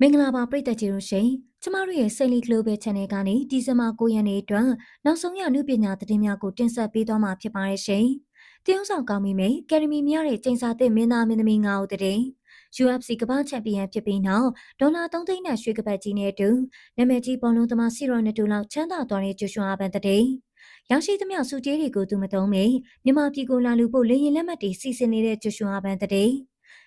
မင်္ဂလာပါပရိသတ်ကြီးတို့ရှင်ကျမတို့ရဲ့ Selly Global Channel ကနေဒီဇင်ဘာ9ရက်နေ့အတွက်နောက်ဆုံးရနုပညာသတင်းများကိုတင်ဆက်ပေးသွားမှာဖြစ်ပါတယ်ရှင်။တရုတ်ဆောင်ကောင်းမိမယ်ကယ်ဒမီများရဲ့ချိန်စာသစ်မင်းသားမင်းသမီး9ဦးတည်း UFC ကမ္ဘာချန်ပီယံဖြစ်ပြီးနောက်ဒေါ်လာ3သိန်းနဲ့ရွှေကပတ်ကြီးနဲ့အတူနာမည်ကြီးဘောလုံးသမားစီရော်နတူလောက်ချမ်းသာသွားတဲ့ဂျိုရှွာအပန်တည်းရရှိသမျှစုကြေးတွေကိုသူမသုံးမီမြန်မာပြည်ကိုလာလူဖို့လေရင်လက်မှတ်တွေစီစဉ်နေတဲ့ဂျိုရှွာအပန်တည်း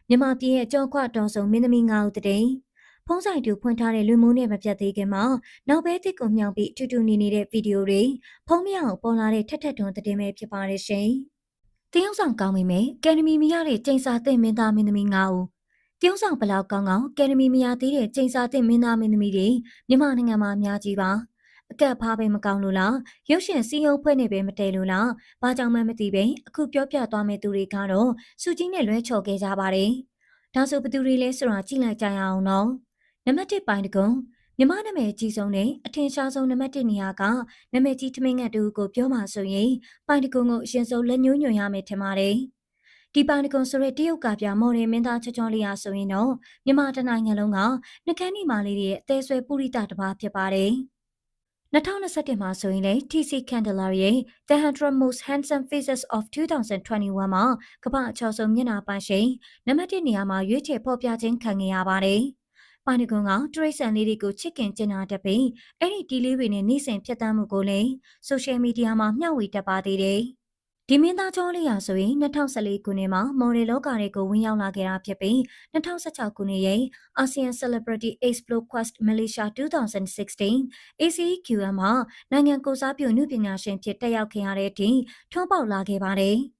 မြန်မာပြည်ရဲ့ကြောခွတော်ဆောင်မင်းသမီး9ဦးတည်း ဖုံးဆိုင်တူဖွင့်ထားတဲ့လူမှုနဲ့မပြတ်သေးခင်မှာနောက်ဘဲတစ်ကိုမြောင်ပြီးအတူတူနေနေတဲ့ဗီဒီယိုတွေဖုံးမြောင်ပေါ်လာတဲ့ထက်ထက်တွန်တဲ့ပဲဖြစ်ပါတယ်ရှင်။တင်းအောင်ဆောင်ကောင်းမိမယ်ကယ်နမီမရတဲ့ကျိန်စာသင့်မင်းသားမင်းသမီး9ဦးတင်းအောင်ဆောင်ဘလောက်ကောင်းကောင်းကယ်နမီမရသေးတဲ့ကျိန်စာသင့်မင်းသားမင်းသမီးတွေမြန်မာနိုင်ငံမှာအများကြီးပါ။အကက်ဖားပဲမကောင်းလို့လားရုပ်ရှင်စီယုံဖွဲ့နေပဲမတည်လို့လားဘာကြောင့်မှမသိပဲအခုပြောပြသွားမယ့်သူတွေကတော့စုကြီးနဲ့လွဲချော်ခဲ့ကြပါတယ်။ဒါဆိုဘသူတွေလဲဆိုတာကြည့်လိုက်ကြရအောင်နော်။ နံပါတ်1ပိုင်းတကုံမြမနာမည်အကြီးဆုံးနဲ့အထင်ရှားဆုံးနံပါတ်1နေရာကနာမည်ကြီးထမင်းငတ်တူကိုပြောမှဆိုရင်ပိုင်းတကုံကိုအရင်ဆုံးလက်ညှိုးညွှန်ရမယ်ထင်ပါတယ်ဒီပိုင်းတကုံဆိုတဲ့တရုတ်ကပြမော်ဒယ်မင်းသားချောချောလေးအားဆိုရင်တော့မြမတနိုင်ငံလုံးကနှကန်းနီမာလေးရဲ့အသေးဆွဲပုရိသတစ်ပါးဖြစ်ပါတယ်2021မှာဆိုရင်လေ TC Candela ရဲ့ The 100 Most Handsome Faces of 2021မှာကမ္ဘာအချောဆုံးမျက်နှာပိုင်ရှင်နံပါတ်1နေရာမှာရွေးချယ်ဖော်ပြခြင်းခံခဲ့ရပါတယ်။ ပါနီကွန်ကတရိတ်ဆန်လေးတွေကိုချစ်ခင်ကျင်နာတတ်ပြီးအဲ့ဒီတီလေးတွေနဲ့နေ့စဉ်ဖြတ်သန်းမှုကိုလည်းဆိုရှယ်မီဒီယာမှာမျှဝေတတ်ပါသေးတယ်။ဒီမင်းသားကျော်လေးရာဆိုရင်2014ခုနှစ်မှာမော်ဒယ်လောကတွေကိုဝင်ရောက်လာခဲ့တာဖြစ်ပြီး2016ခုနှစ်ရဲ့ ASEAN Celebrity Explore Quest Malaysia 2016 ACQM မှာနိုင်ငံကိုစားပြုနုပညာရှင်ဖြစ်တက်ရောက်ခဲ့ရတဲ့အထိထွန်းပေါက်လာခဲ့ပါတယ်။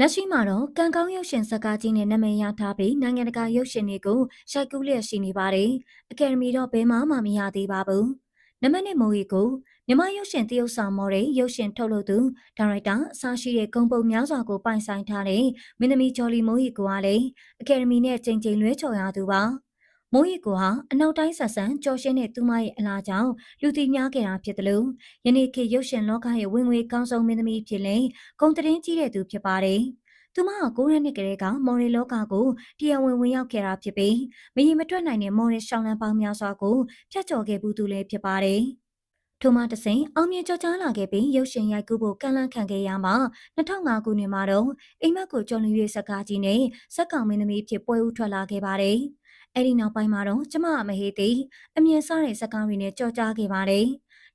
လက်ရှိမှာတော့ကံကောင်းရုပ်ရှင်ဇာတ်ကားကြီးနဲ့နာမည်ရထားပြီးနိုင်ငံတကာရုပ်ရှင်တွေကိုရိုက်ကူးလျက်ရှိနေပါတယ်။အကယ်ဒမီတော့ဘယ်မှမမရသေးပါဘူး။နမနဲ့မိုးရီကိုမြမရုပ်ရှင်တရုတ်ဆောင်မော်တဲ့ရုပ်ရှင်ထုတ်လုပ်သူဒါရိုက်တာအစားရှိတဲ့ဂုံပုံများစွာကိုပိုင်ဆိုင်ထားတဲ့မင်းသမီးဂျော်လီမိုးရီကိုကလည်းအကယ်ဒမီနဲ့ချိန်ချိန်လွဲချော်ရသူပါ။ မိုးရီကိုဟာအနောက်တိုင်းဆက်ဆန်ကြော်ရှင်းတဲ့သူမရဲ့အလားကြောင့်လူသိများခဲ့တာဖြစ်တယ်လို့ယနေ့ခေတ်ရုပ်ရှင်လောကရဲ့ဝင်ငွေကောင်းဆုံးမင်းသမီးဖြစ်လဲဂုံတရင်ကြီးတဲ့သူဖြစ်ပါတယ်။သူမက9ရက်နှစ်ကလေးကမော်ရီလောကကိုတရားဝင်ဝင်ရောက်ခဲ့တာဖြစ်ပြီးမရီမတွက်နိုင်တဲ့မော်ရီရှောင်းလန်းပေါင်းများစွာကိုဖျက်ချော်ခဲ့ဘူးသူလည်းဖြစ်ပါတယ်။ထိုမှတစိန်အောင်မြင်ကြော်ကြားလာခဲ့ပြီးရုပ်ရှင်ရိုက်ကူးဖို့ကန့်လန့်ခံခဲ့ရမှာ2005ခုနှစ်မှာတော့အိမ်မက်ကိုကျော်လွန်၍စကားကြီးနဲ့စက်ကောင်မင်းသမီးဖြစ်ပွဲဦးထွက်လာခဲ့ပါတယ်။ အဲ့ဒီနောက်ပိုင်းမှာတော့ကျမမဟေးသိအမြင်စားတဲ့စကားတွေနဲ့ကြော်ကြားခဲ့ပါတယ်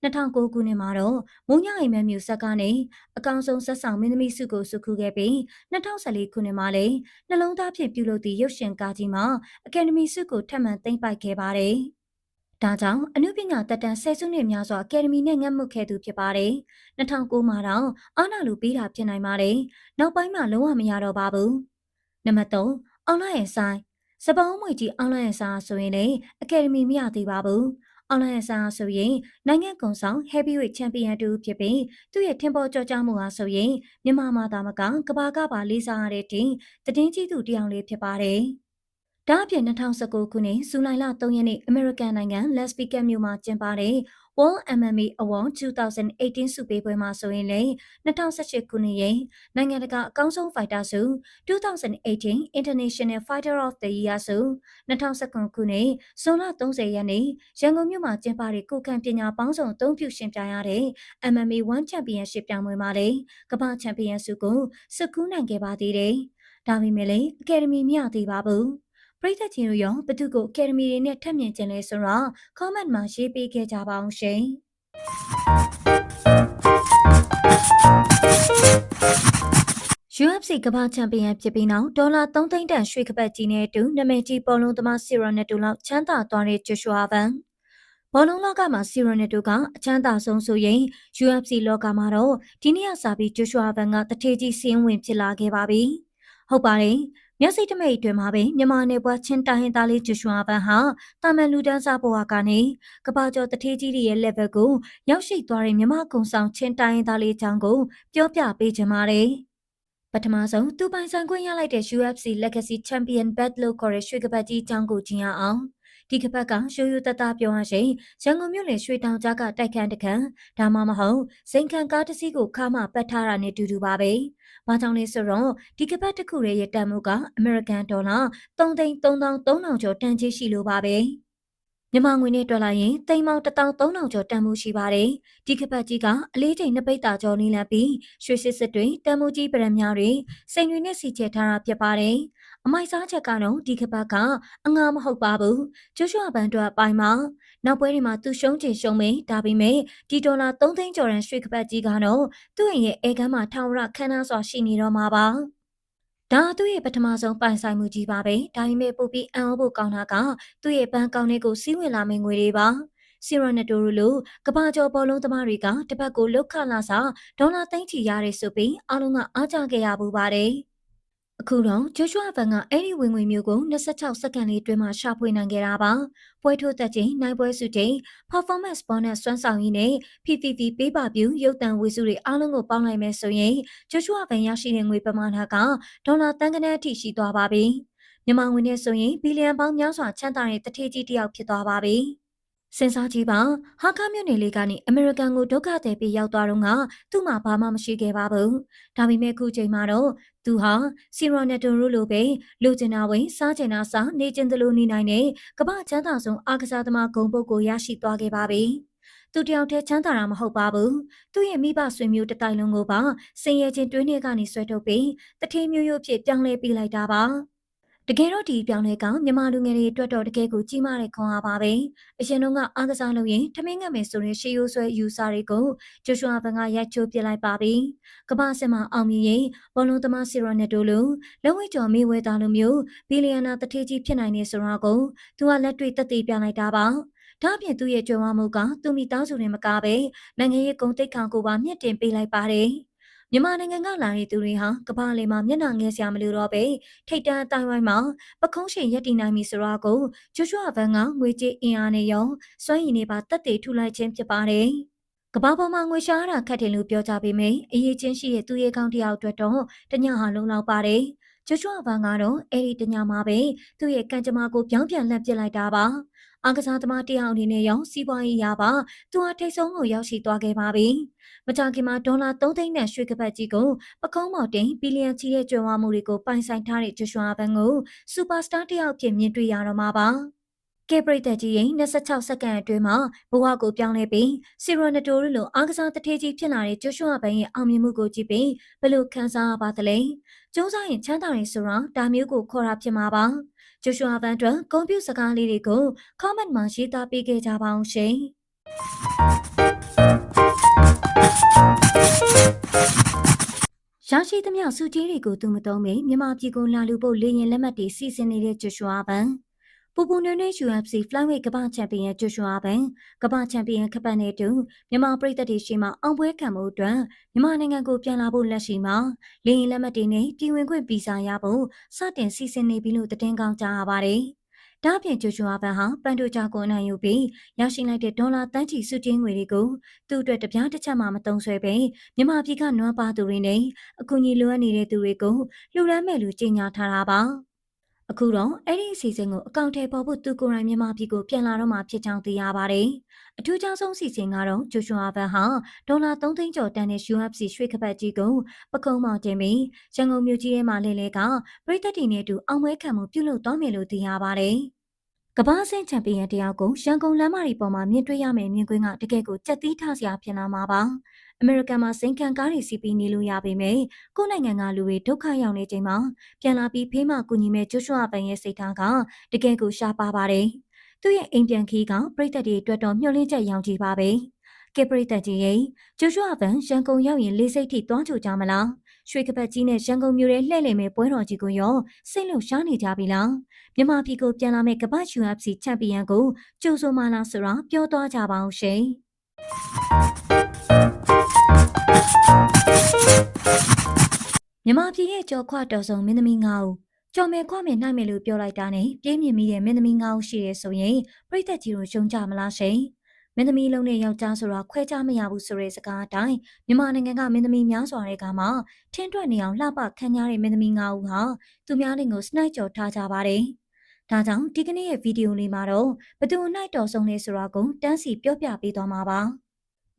2009ခုနှစ်မှာတော့မုံညအိမ်မက်မြူဇက်ကနေအကောင်ဆုံးဆက်ဆောင်မင်းသမီးစုကိုစုခုခဲ့ပြီး2014ခုနှစ်မှာလည်းနှလုံးသားဖြင့်ပြုလုပ်သည့်ရုပ်ရှင်ကားကြီးမှာအကယ်ဒမီစုကိုထပ်မံသိမ်းပိုက်ခဲ့ပါတယ်။ဒါကြောင့်အနုပညာတက်တန်ဆယ်စုနှစ်များစွာအကယ်ဒမီနဲ့ငတ်မှုခဲ့သူဖြစ်ပါတယ်။2009မှာတော့အာနာလူပေးတာဖြစ်နိုင်ပါတယ်။နောက်ပိုင်းမှာလုံးဝမရတော့ပါဘူး။နံပါတ်3အောင်လာရဲ့ဆိုင် စပောင်းမွေကြီးအောင်လန့်စားဆိုရင်လည်းအကယ်ဒမီမရသေးပါဘူး။အောင်လန့်စားဆိုရင်နိုင်ငံကုံဆောင် Heavyweight Champion တူဖြစ်ပြီးသူ့ရဲ့ထင်ပေါ်ကျော်ကြားမှုဟာဆိုရင်မြန်မာမှာသာမကကဘာကပါလေးစားရတဲ့တင်တည်င်းကြီးသူတယောက်လေးဖြစ်ပါတယ်။ဒါအပြင်2019ခုနှစ်ဇူလိုင်လ3ရက်နေ့အမေရိကန်နိုင်ငံ Las Vegas မြို့မှာကျင်းပတဲ့ World MMA Award 2018ဆုပေးပွဲမှာဆိုရင်လည်း2018ခုနှစ်ရဲ့နိုင်ငံတကာအကောင်းဆုံးဖိုက်တာဆု2018 International Fighter of the Year ဆု2019ခုနှစ်ဇွန်လ30ရက်နေ့ရန်ကုန်မြို့မှာကျင်းပတဲ့ကိုခံပညာပေါင်းစုံအသုံးပြုရှင်ပြရတဲ့ MMA One Championship ပြိုင်ပွဲမှာလည်းကမ္ဘာချန်ပီယံဆုကိုစုကူးနိုင်ခဲ့ပါသေးတယ်။ဒါပေမဲ့လည်းအကယ်ဒမီမရသေးပါဘူး။ ပရိသတ်ချင်းတို့ရောဘသူကိုအကယ်ဒမီတွေနဲ့ထပ်မြင်ခြင်းလဲဆိုတော့ comment မှာရေးပေးခဲ့ကြပါအောင်ရှင်။ UFC ကမ္ဘာချန်ပီယံဖြစ်ပြီးနောက်ဒေါ်လာ3သိန်းတန်ရွှေကပတ်ကြီးနဲ့အတူနာမည်ကြီးပေါ်လုံးသမားစီရိုနက်တိုလောက်ချမ်းသာသွားတဲ့ဂျိုရှွာဗန်ဘောလုံးလောကမှာစီရိုနက်တိုကအချမ်းသာဆုံးဆိုရင် UFC လောကမှာတော့ဒီနေ့ကစပြီးဂျိုရှွာဗန်ကတထေကြီးစင်းဝင်ဖြစ်လာခဲ့ပါပြီ။ဟုတ်ပါတယ် မျက်စိတမိတ်အတွင်းမှာပဲမြန်မာနယ်ပွဲချင်းတိုင်းရင်းသားလေးဂျူရှွာဘန်ဟာတာမန်လူတန်းစားဘဝကနေကပ္ပကျော်တထေးကြီးရဲ့ level ကိုရောက်ရှိသွားတဲ့မြန်မာကုံဆောင်ချင်းတိုင်းရင်းသားလေးချောင်းကိုပြောပြပေးချင်ပါတယ်။ပထမဆုံးသူပိုင်ဆိုင်ခွင့်ရလိုက်တဲ့ UFC Legacy Champion Belt လို့ခေါ်တဲ့ရွှေကပတ်ကြီးချောင်းကိုကျင်းအောင်ဒီကပတ်ကရှိုးရိုးတတပြောရရှင်ရန်ကုန်မြို့လေရွှေတောင်ကြားကတိုက်ခန်းတခန်းဒါမှမဟုတ်စိန်ခံကားတစ်စီးကိုခါမှပတ်ထားတာနဲ့တူတူပါပဲ။ ဘာကြောင့်လဲဆိုတော့ဒီကပတ်တစ်ခုရဲ့ရတန်မှုကအမေရိကန်ဒေါ်လာ3သိန်း3300ကျော်တန်ကြီးရှိလို့ပါပဲမြန်မာငွေနဲ့တွက်လိုက်ရင်တိမ်မောင်13000ကျော်တန်မှုရှိပါတယ်။ဒီကပတ်ကြီးကအလေးချိန်နှစ်ပိတ်တာကျော်နေလံပြီးရွှေစစ်စစ်တွေတန်မှုကြီးပရံများတွေစိန်တွေနဲ့စီချဲထားတာဖြစ်ပါတယ်။အမိုက်စားချက်ကတော့ဒီကပတ်ကအငါမဟုတ်ပါဘူး။ကျွတ်ရွှဘန်တော့ပိုင်းမှာ နောက်ပွဲတွေမှာသူရှုံးချင်ရှုံးမေးဒါပေမဲ့ဒီဒေါ်လာ3သိန်းကျော်ရန်ရွှေကပတ်ကြီးကတော့သူ့ရဲ့အဲကမ်းမှာထောင်ရခန်းနာစွာရှိနေတော့မှာပါ။ဒါသူ့ရဲ့ပထမဆုံးပိုင်ဆိုင်မှုကြီးပါပဲဒါပေမဲ့ပို့ပြီးအံ့ဩဖို့ကောင်းတာကသူ့ရဲ့ဘဏ်ကောင်းတွေကိုစီးဝင်လာမယ့်ငွေတွေပါစီရနတိုရလိုကဘာကျော်ဘောလုံးသမားတွေကတပတ်ကိုလောက်ခလာစာဒေါ်လာသိန်းချီရတယ်ဆိုပြီးအားလုံးကအားကြခဲ့ရပူပါတယ် အခုတော့ဂျိုရှွာဗန်ကအဲ့ဒီဝင်ငွေမျိုးကို26စက္ကန့်လေးအတွင်းမှာရှာဖွေနိုင်ခဲ့တာပါ။ပွဲထိုးသက်ချိန်နိုင်ပွဲစုချိန် performance bonus စွမ်းဆောင်ရည်နဲ့ PPV ပေးပါပြူရုပ်တံဝေစုတွေအားလုံးကိုပေါင်းလိုက်မယ်ဆိုရင်ဂျိုရှွာဗန်ရရှိတဲ့ငွေပမာဏကဒေါ်လာတန်ကနန်းအထိရှိသွားပါပြီ။မြန်မာငွေနဲ့ဆိုရင်ဘီလီယံပေါင်းများစွာချမ်းသာတဲ့တထေးကြီးတစ်ယောက်ဖြစ်သွားပါပြီ။ စင်စားကြည့်ပါဟာကာမြို့နယ်လေးကနေအမေရိကန်ကိုဒုက္ခသည်ပြေးရောက်သွားတော့ကသူ့မှာဘာမှမရှိခဲ့ပါဘူးဒါပေမဲ့ခုချိန်မှာတော့သူဟာစီရိုနက်တိုရိုလိုပဲလူကျင်နာဝင်စားကျင်နာစားနေကျင်သလိုနေနိုင်တဲ့ကမ္ဘာချမ်းသာဆုံးအားကစားသမားဂုံပုတ်ကိုရရှိသွားခဲ့ပါပြီသူတယောက်တည်းချမ်းသာတာမဟုတ်ပါဘူးသူ့ရဲ့မိဘဆွေမျိုးတတိုင်လုံးကိုပါစင်ရဲချင်းတွင်းထဲကနေဆွဲထုတ်ပြီးတထေးမျိုးရိုးဖြစ်ပြောင်းလဲပေးလိုက်တာပါ တကယ်တော့ဒီပြောင်းလဲကမြန်မာလူငယ်တွေအတွက်တော့တကယ်ကိုကြီးမားတဲ့ခွန်အားပါပဲအရင်တော့ကအားကစားလုပ်ရင်ထမင်းငတ်မယ်ဆိုရင်ရှေးရိုးဆွဲယူဆတွေကိုဂျိုရှွာဘန်ကရိုက်ချိုးပြလိုက်ပါပြီကမ္ဘာစစ်မှာအောင်မြင်ရင်ဘောလုံးသမားစီရိုနက်တိုလိုလက်ဝဲကျော်မေဝဲသားလိုမျိုးဘီလီယံနာတထေးကြီးဖြစ်နိုင်နေဆိုတာကိုသူကလက်တွေ့သက်သေပြလိုက်တာပါဒါ့အပြင်သူ့ရဲ့ကြွယ်ဝမှုကသူမိသားစုတွေမကပဲနိုင်ငံရေးဂုဏ်သိက္ခာကိုပါမြင့်တင်ပေးလိုက်ပါတယ်။ မြန်မာနိုင်ငံကလာတဲ့သူတွေဟာကမ္ဘာလေမှာမျက်နှာငယ်စရာမလိုတော့ပဲထိတ်တန်းအတိုင်းဝိုင်းမှာပကုံးရှင်ရက်တည်နိုင်ပြီဆိုတော့ကိုဂျိုရှွာဗန်ကငွေကြေးအင်အားနဲ့ရောစွမ်းရည်နေပါတက်တည်ထူလိုက်ခြင်းဖြစ်ပါတယ်။ကဘာပေါ်မှာငွေရှားတာခက်တယ်လို့ပြောကြပေမယ့်အရေးချင်းရှိတဲ့သူရဲ့ကောင်းတယောက်အတွက်တော့တညဟာလုံလောက်ပါတယ်။ဂျိုရှွာဗန်ကတော့အဲ့ဒီတညမှာပဲသူ့ရဲ့ကံကြမ္မာကိုပြောင်းပြန်လှန်ပစ်လိုက်တာပါ။ အားကစားသမားတယောက်အနေနဲ့ရောစီးပွားရေးရပါသူဟာထိတ်ဆုံးကိုရောက်ရှိသွားခဲ့ပါပြီ။မကြာခင်မှာဒေါ်လာ3သိန်းနဲ့ရွှေကပတ်ကြီးကိုပကုံးမော်တင်ဘီလီယံချီတဲ့ကြွယ်ဝမှုတွေကိုပိုင်ဆိုင်ထားတဲ့ဂျိုရှွာဘန်ကိုစူပါစတာတယောက်ဖြစ်မြင်တွေ့ရတော့မှာပါ။ကေပရိသတ်ကြီးရင်26စက္ကန့်အတွင်းမှာဘဝကိုပြောင်းလဲပြီးစီရိုနတိုရီလိုအားကစားတထေးကြီးဖြစ်လာတဲ့ဂျိုရှွာဘန်ရဲ့အောင်မြင်မှုကိုကြည့်ပြီးဘယ်လိုခံစားရပါသလဲ။ကျိုးစားရင်ချမ်းသာရင်ဆိုတော့ဒါမျိုးကိုခေါ်တာဖြစ်မှာပါ။ ဂျိုရှွာဗန်အတွက်ကွန်ပျူတာစကားလေးတွေကို comment မှာရေးသားပေးခဲ့ကြပါအောင်ရှင်။ရရှိသမျှစုကြီးတွေကိုသူမသုံးမေမြန်မာပြည်ကိုလာလူဖို့လေရင်လက်မှတ်တွေစီစဉ်နေတဲ့ဂျိုရှွာဗန်။ ပူပူနွေးနွေး UFC Flyweight ကမ္ဘာချန်ပီယံဂျိုရှွာဘန်ကမ္ဘာချန်ပီယံခပတ်နဲ့တူမြန်မာပြည်သက်တွေရှိမှအောင်ပွဲခံမှုအတွက်မြန်မာနိုင်ငံကိုပြန်လာဖို့လက်ရှိမှာလေရင်လက်မှတ်တွေနဲ့ပြည်ဝင်ခွင့်ဗီဇာရဖို့စတင်စီစဉ်နေပြီလို့သတင်းကောင်းကြားရပါတယ်။ဒါ့အပြင်ဂျိုရှွာဘန်ဟာပန်တိုဂျာကိုနိုင်ယူပြီးရရှိလိုက်တဲ့ဒေါ်လာတန်းချီစုချင်းငွေတွေကိုသူ့အတွက်တပြားတစ်ချက်မှမတုံးဆွဲပဲမြန်မာပြည်ကနွမ်းပါသူတွေနဲ့အကူအညီလိုအပ်နေတဲ့သူတွေကိုလှူဒန်းမဲ့လူကြီးညာထားတာပါ။ အခုတော့အဲ့ဒီအစီအစဉ်ကိုအကောင့်ထဲပေါ်ဖို့သူကိုယ်တိုင်မြန်မာပြည်ကိုပြန်လာတော့မှဖြစ်ကြောင်းသိရပါတယ်။အထူးခြားဆုံးစီစဉ်ကတော့ဂျိုရှွာဘန်ဟာဒေါ်လာ3သိန်းကျော်တန်တဲ့ UFC ရွှေကပတ်ကြီးကိုပကုံးမောင်တင်ပြီးရန်ကုန်မြို့ကြီးထဲမှာလဲလဲကပြည်သက်တီနဲ့အတူအောင်ပွဲခံမှုပြုလုပ်သွားမယ်လို့သိရပါတယ်။ကမ္ဘာ့ဆင့်ချန်ပီယံတယောက်ကိုရန်ကုန်လမ်းမကြီးပေါ်မှာမြင်တွေ့ရမယ်မြင်ကွင်းကတကယ်ကိုကြက်သီးထစရာဖြစ်လာမှာပါ။ အမေရိကန်မှာစိန်ခံကားတွေစီးပြီးနေလို့ရပေမဲ့ကိုယ်နိုင်ငံကလူတွေဒုက္ခရောက်နေချိန်မှာပြန်လာပြီးဖေးမကူညီမဲ့ကျွတ်ရွှပန်ရဲ့စိတ်ထားကတကယ်ကိုရှားပါပါတယ်။သူ့ရဲ့အိမ်ပြန်ခီးကပြိသက်တွေအတွက်တော့မျှော်လင့်ချက်ရောင်ကြည့်ပါပဲ။ကေပရိသတ်ကြီးရဲ့ကျွတ်ရွှပန်ရန်ကုန်ရောက်ရင်လေးစိတ်ထိတွားကြကြမလား။ရွှေကပတ်ကြီးနဲ့ရန်ကုန်မြို့ရဲ့လှည့်လည်မဲ့ပွဲတော်ကြီးကိုရောစိတ်လှုပ်ရှားနေကြပြီလား။မြန်မာပြည်ကိုပြန်လာမဲ့ကမ္ဘာ့ UFC ချန်ပီယံကိုကြိုဆိုမလားဆိုတာပြောသွားကြပါအောင်ရှင်။ မြန်မာပြည်ရဲ့ကြော်ခွတော်ဆောင်မင်းသမီး၅ဦးကြော်မယ်ခွမယ်နိုင်မယ်လို့ပြောလိုက်တာနဲ့ပြင်းမြင်မိတဲ့မင်းသမီး၅ဦးရှိရဲဆိုရင်ပြိသက်ကြီးတို့ရှုံကြမလားရှင်မင်းသမီးလုံးနဲ့ယောက်ျားဆိုတာခွဲခြားမရဘူးဆိုတဲ့စကားအတိုင်းမြန်မာနိုင်ငံကမင်းသမီးများစွာတွေကမှထင်းထွက်နေအောင်လှပခံရတဲ့မင်းသမီး၅ဦးဟာသူများလင်ကိုစနိုက်ကြော်ထားကြပါတယ်ဒါကြောင့်ဒီကနေ့ရဲ့ဗီဒီယိုလေးမှာတော့ဘသူအနိုင်တော်ဆုံးလဲဆိုတာကိုတန်းစီပြောပြပေးသွားမှာပါ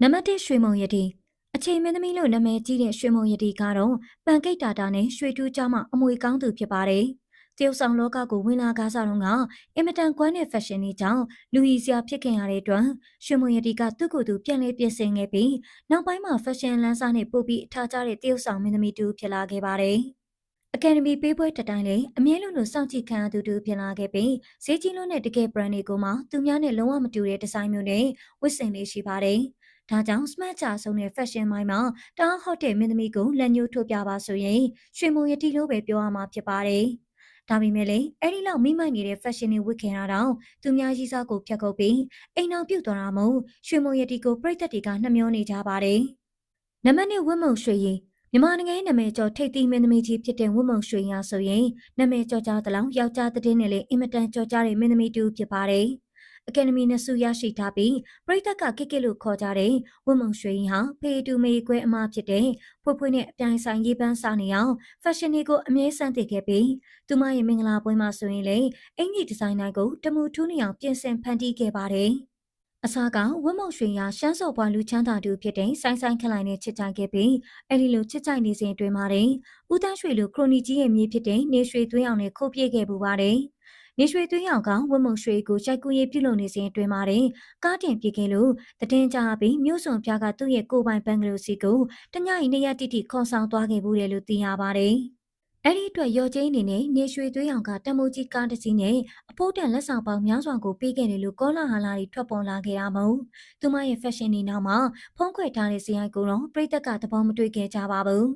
နံပါတ်1ရွှေမုံရည် အချိန်မင်းသမီးလို့နာမည်ကြီးတဲ့ရွှေမုံရတီကတော့ပန်ကိတ်တာတာနဲ့ရွှေတူးကြမှာအမွေကောင်းသူဖြစ်ပါတယ်။သူရုတ်ဆောင်လောကကိုဝင်လာကားစားတော့ကအင်မတန်ကွမ်းတဲ့ fashion တွေကြောင့်လူကြီးစရာဖြစ်ခင်ရတဲ့အတွက်ရွှေမွန်ရတီကသူ့ကိုယ်သူပြန်လဲပြင်ဆင်ခဲ့ပြီးနောက်ပိုင်းမှာ fashion လမ်းစားနဲ့ပို့ပြီးအထားကျတဲ့တရုတ်ဆောင်မင်းသမီးတူဖြစ်လာခဲ့ပါတယ်။အကယ်ဒမီပေးပွဲတစ်တိုင်းလည်းအမြဲလုံးလိုစောင့်ကြည့်ခံရသူတူဖြစ်လာခဲ့ပြီးဈေးကြီးလုံးတဲ့တကယ် brand တွေကိုမှသူများနဲ့လုံးဝမတူတဲ့ဒီဇိုင်းမျိုးနဲ့ဝတ်ဆင်လေးရှိပါတယ်။ ဒါကြောင့် smart ချဆုံးတဲ့ fashion မိုင်းမှာတအားဟော့တဲ့မင်းသမီးကိုလက်ညှိုးထိုးပြပါဆိုရင်ရွှေမုံရတီလို့ပဲပြောရမှာဖြစ်ပါတယ်။ဒါပေမဲ့လည်းအဲ့ဒီလောက်မိမိုက်နေတဲ့ fashion တွေဝတ်ခင်ရတော့သူများရီးစားကိုဖြတ်ကုတ်ပြီးအိမ်အောင်ပြုတ်သွားတာမို့ရွှေမုံရတီကိုပြိသက်တွေကနှမျောနေကြပါတယ်။နမနဲ့ဝတ်မုံရွှေရင်မြန်မာနိုင်ငံရဲ့နာမည်ကျော်ထိပ်သီးမင်းသမီးကြီးဖြစ်တဲ့ဝတ်မုံရွှေရဆိုရင်နာမည်ကျော်ကြားသလောက်ယောက်ျားတဲ့နဲ့လည်းအင်မတန်ကျော်ကြားတဲ့မင်းသမီးတူဖြစ်ပါတယ်။ အကယ်ဒမီနဲ့ဆုရရှိထားပြီးပြည်သက်ကကိကိလို့ခေါ်ကြတဲ့ဝတ်မုံရွှေရင်ဟာဖေတူမေကွဲအမဖြစ်တဲ့ဖွဖွနဲ့အပြိုင်ဆိုင်ရေးပန်းစားနေအောင်ဖက်ရှင်တွေကိုအမြဲစမ်းသစ်ခဲ့ပြီးသူမရဲ့မင်္ဂလာပွဲမှာဆိုရင်လေအင်ကြီးဒီဇိုင်နာကိုတမူထူးနေအောင်ပြင်ဆင်ဖန်တီးခဲ့ပါတယ်။အစားကဝတ်မုံရွှေရရှမ်းစော်ပွားလူချမ်းသာတူဖြစ်တဲ့ဆိုင်းဆိုင်ခလိုင်နဲ့ချစ်ကြိုက်ခဲ့ပြီးအဲ့ဒီလိုချစ်ကြိုက်နေစဉ်အတွင်းမှာတင်ဦးတန်းရွှေလူခရိုနီကြီးရဲ့မြေဖြစ်တဲ့နေရွှေသွင်းအောင်နဲ့ခုတ်ပြေးခဲ့ပူပါတယ်။ နေရွှေသွင်းအောင်ကဝတ်မုံရွှေကိုရိုက်ကူးရေးပြုလုပ်နေစဉ်အတွင်းမှာတင်ကားတင်ပြေးခဲ့လို့တည်င်းကြပြီးမြို့စုံပြားကသူ့ရဲ့ကိုပိုင်ဘန်ဂလိုစီကိုတညရင်နေရတိတိခေါ်ဆောင်သွားခဲ့ဘူးတယ်လို့သိရပါတယ်။အဲ့ဒီအတွက်ရော်ကျင်းအနေနဲ့နေရွှေသွေးရောင်ကတမိုးကြီးကားတစ်စီးနဲ့အဖို့တန်လက်ဆောင်ပေါင်းများစွာကိုပေးခဲ့တယ်လို့ကောလာဟာလာတွေထွက်ပေါ်လာခဲ့တာမို့သူမရဲ့ fashion နေနောက်မှာဖုံးခွေထားတဲ့ဇယိုက်ကိုတော့ပြည်သက်ကသဘောမတွေ့ခဲ့ကြပါဘူး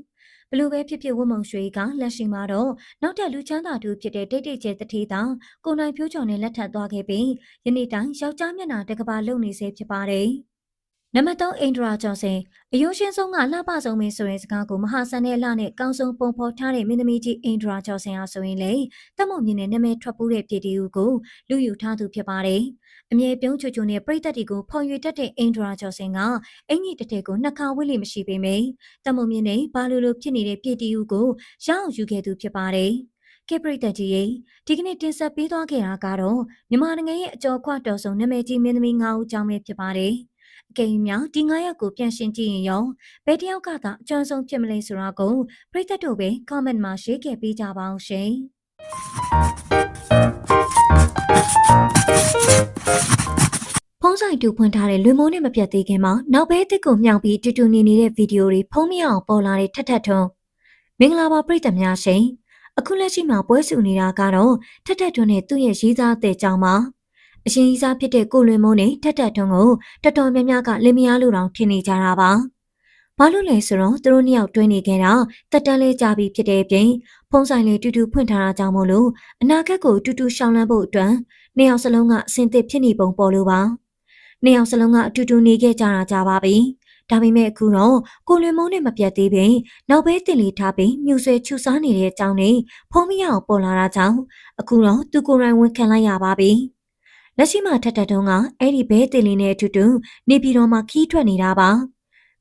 ဘလို့ပဲဖြစ်ဖြစ်ဝတ်မုံရွှေကလက်ရှိမှာတော့နောက်ထပ်လူချမ်းသာတူဖြစ်တဲ့တိတ်တိတ်ကျဲတထေးတောင်ကိုနိုင်ဖြိုးကျော်နဲ့လက်ထပ်သွားခဲ့ပြီးယနေ့တိုင်းယောက်ျားမျက်နှာတကဘာလုံနေစေဖြစ်ပါတယ်။ နံပါတ်3အိန္ဒရာကျော်စင်အယိုးရှင်းဆုံးကလှပဆုံးမင်းဆိုတဲ့စကားကိုမဟာဆန်တဲ့လှနဲ့ကောင်းဆုံးပုံဖော်ထားတဲ့မင်းသမီးကြီးအိန္ဒရာကျော်စင်အားဆိုရင်လေတမုံမြင့်နဲ့နာမည်ထွက်ပူးတဲ့ပြည်တီဦးကိုလူယူထားသူဖြစ်ပါတယ်။အမြဲပြုံးချွချွနဲ့ပြိသက်တီကိုဖော်ရွေတတ်တဲ့အိန္ဒရာကျော်စင်ကအင်ကြီးတစ်ထည်ကိုနှစ်ခါဝိလိမရှိပေမယ့်တမုံမြင့်နဲ့ဘာလိုလိုဖြစ်နေတဲ့ပြည်တီဦးကိုရအောင်ယူခဲ့သူဖြစ်ပါတယ်။ကေပရိသတ်ကြီးရေဒီကနေ့တင်ဆက်ပေးသွားခဲ့တာကတော့မြန်မာနိုင်ငံရဲ့အကျော်ခွတော်ဆုံးနာမည်ကြီးမင်းသမီး၅ဦးအကြောင်းပဲဖြစ်ပါတယ်။ အကယ်၍များဒီ9ရက်ကိုပြန်ရှင်းကြည့်ရင်ရောဘယ်တယောက်ကသာအကျွမ်းဆုံးဖြစ်မလဲဆိုတာကိုပရိသတ်တို့ပဲ comment မှာရေးခဲ့ပေးကြပါအောင်ရှင်ဖုံးဆိုင်တူဖွင့်ထားတဲ့လွေမိုးနဲ့မပြတ်သေးခင်မှာနောက်ဘဲအစ်စ်ကိုမြောက်ပြီးတူတူနေနေတဲ့ဗီဒီယိုတွေဖုံးမရအောင်ပေါ်လာတဲ့ထက်ထက်ထွန်းမင်္ဂလာပါပရိသတ်များရှင်အခုလက်ရှိမှာပွဲစုနေတာကတော့ထက်ထက်ထွန်းနဲ့သူ့ရဲ့ရေးသားတဲ့ကြောင်းပါ အရှင်ကြီးစားဖြစ်တဲ့ကိုလွင်မိုးနဲ့ထက်ထက်ထွန်းကိုတော်တော်များများကလင်မယားလိုတောင်ထင်နေကြတာပါ။ဘာလို့လဲဆိုတော့သူတို့နှစ်ယောက်တွဲနေခဲ့တာတက်တန်းလေးကြာပြီဖြစ်တဲ့အပြင်ဖုံးဆိုင်လေးတူတူဖွင့်ထားတာကြောင့်မို့လို့အနာဂတ်ကိုတူတူရှောင်လန်းဖို့အတွက်နှစ်ယောက်စလုံးကအဆင်သင့်ဖြစ်နေပုံပေါ်လို့ပါ။နှစ်ယောက်စလုံးကအတူတူနေခဲ့ကြတာကြာပါပြီ။ဒါပေမဲ့အခုတော့ကိုလွင်မုံနဲ့မပြတ်သေးပင်နောက်ဘဲတင်လေးထားပြီးမြူဆွဲချူစားနေတဲ့အကြောင်းနဲ့ဖုံးမရအောင်ပေါ်လာတာကြောင့်အခုတော့သူကိုယ်တိုင်ဝန်ခံလိုက်ရပါပြီ။ လက်ရှိမှာထက်တက်တုံးကအဲ့ဒီဘဲတင်လေးနဲ့အတူတူနေပြည်တော်မှာခီးထွက်နေတာပါ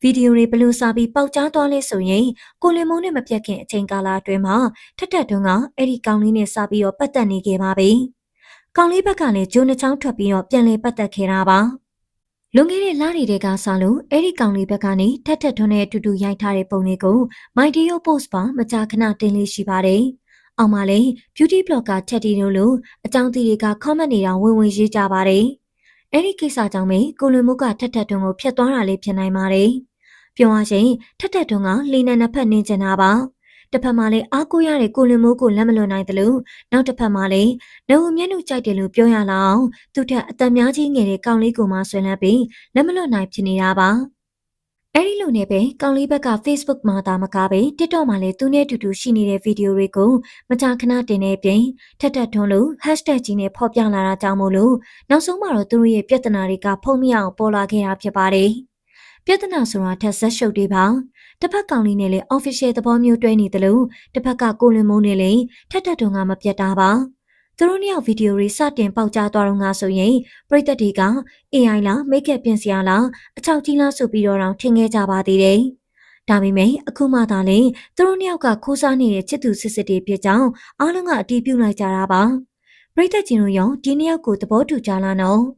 ဗီဒီယိုတွေဘလို့စာပြီးပေါက်ကြားသွားလဲဆိုရင်ကိုလင်မုံနဲ့မပြတ်ခင်အချိန်ကာလအတွင်းမှာထက်တက်တုံးကအဲ့ဒီကောင်လေးနဲ့စာပြီးတော့ပတ်သက်နေခဲ့ပါပြီကောင်လေးဘက်ကလည်းဂျိုးနှချောင်းထွက်ပြီးတော့ပြန်လည်ပတ်သက်ခဲ့တာပါလွန်ခဲ့တဲ့လတွေကစလို့အဲ့ဒီကောင်လေးဘက်ကနေထက်ထက်ထွန်းနဲ့အတူတူရိုက်ထားတဲ့ပုံလေးကို My Dio Post ပါမကြာခဏတင်လေးရှိပါတယ်။ အောင်မလေး beauty blogger ချက်တီတို့လိုအကြောင်းတီတွေက comment နေတာဝင်ဝင်ရေးကြပါတယ်။အဲ့ဒီကိစ္စကြောင့်ပဲကိုလွင်မှုကထက်ထက်တွန်းကိုဖျက်သွားတာလေးဖြစ်နိုင်ပါတယ်။ပြောရရင်ထက်ထက်တွန်းကလေနံနှစ်ဖက်နင်းကျင်တာပါ။တစ်ဖက်မှာလည်းအားကိုးရတဲ့ကိုလွင်မိုးကိုလက်မလွန်နိုင်တယ်လို့နောက်တစ်ဖက်မှာလည်းနှုတ်မျက်နှာကြိုက်တယ်လို့ပြောရလောက်သူထက်အသက်များကြီးငယ်တဲ့ကောင်လေးကိုမှဆွဲလန်းပြီးလက်မလွန်နိုင်ဖြစ်နေတာပါ။ အဲ့ဒီလိုနဲ့ပဲကောင်လေးဘက်က Facebook မှာသာမကပဲ TikTok မှာလည်းသူနဲ့အတူတူရှိနေတဲ့ဗီဒီယိုတွေကိုမကြာခဏတင်နေပြင်ထက်ထက်ထွန်းလို့ hashtag ကြီးနဲ့ဖော်ပြလာတာကြောင့်မို့လို့နောက်ဆုံးမှာတော့သူတို့ရဲ့ပြဿနာတွေကဖုံးမရအောင်ပေါ်လာခဲ့တာဖြစ်ပါတယ်။ပြဿနာဆိုတာထက်ဆက်ရှုပ်တွေပါ။တစ်ဖက်ကောင်လေးနဲ့လည်း official သဘောမျိုးတွဲနေတယ်လို့တစ်ဖက်ကကိုလွင်မုံနဲ့လည်းထက်ထက်ထွန်းကမပြတ်တာပါ။ သူတို့နှစ်ယောက်ဗီဒီယိုတွေစတင်ပေါက်ကြားသွားတော့ငါဆိုရင်ပရိသတ်တွေက AI လားမိတ်ကပ်ပြင်စရာလားအချောက်ကြီးလားဆိုပြီးတော့တောင်ထင်ခဲ့ကြပါသေးတယ်။ဒါပေမဲ့အခုမှသာလေသူတို့နှစ်ယောက်ကခိုးစားနေတဲ့ချစ်သူစစ်စစ်တွေဖြစ်ကြောင်းအားလုံးကအတီးပြုတ်လိုက်ကြတာပါ။ပရိသတ်ချင်းတို့ရောဒီနှစ်ယောက်ကိုသဘောတူကြလားနော်။